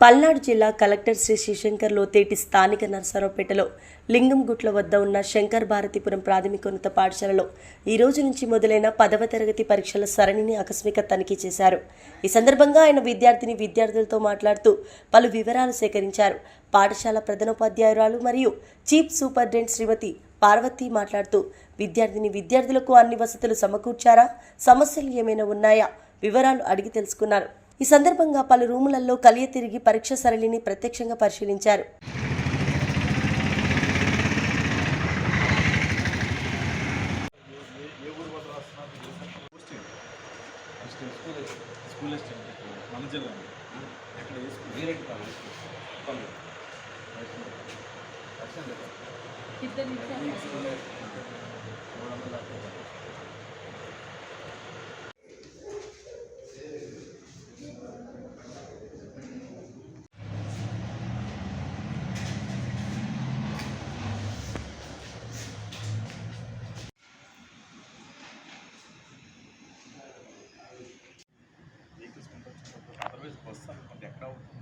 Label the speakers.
Speaker 1: పల్నాడు జిల్లా కలెక్టర్ శ్రీ శివశంకర్ లోతేటి స్థానిక నర్సరావుపేటలో లింగంగుట్ల వద్ద ఉన్న శంకర్ భారతీపురం ప్రాథమికోన్నత పాఠశాలలో ఈ రోజు నుంచి మొదలైన పదవ తరగతి పరీక్షల సరణిని ఆకస్మిక తనిఖీ చేశారు. ఈ సందర్భంగా ఆయన విద్యార్థిని విద్యార్థులతో మాట్లాడుతూ పలు వివరాలు సేకరించారు. పాఠశాల ప్రధానోపాధ్యాయురాలు మరియు చీఫ్ సూపరింటెండెంట్ శ్రీమతి పార్వతి మాట్లాడుతూ విద్యార్థిని విద్యార్థులకు అన్ని వసతులు సమకూర్చారా? సమస్యలు ఏమైనా ఉన్నాయా? వివరాలు అడిగి తెలుసుకున్నారు. ఈ సందర్భంగా పలు రూములలో కలియ తిరిగి పరీక్ష సరళిని ప్రత్యక్షంగా పరిశీలించారు.
Speaker 2: స్కూల్ మన జిల్లా ఎక్కడ possa, quando
Speaker 3: é caldo.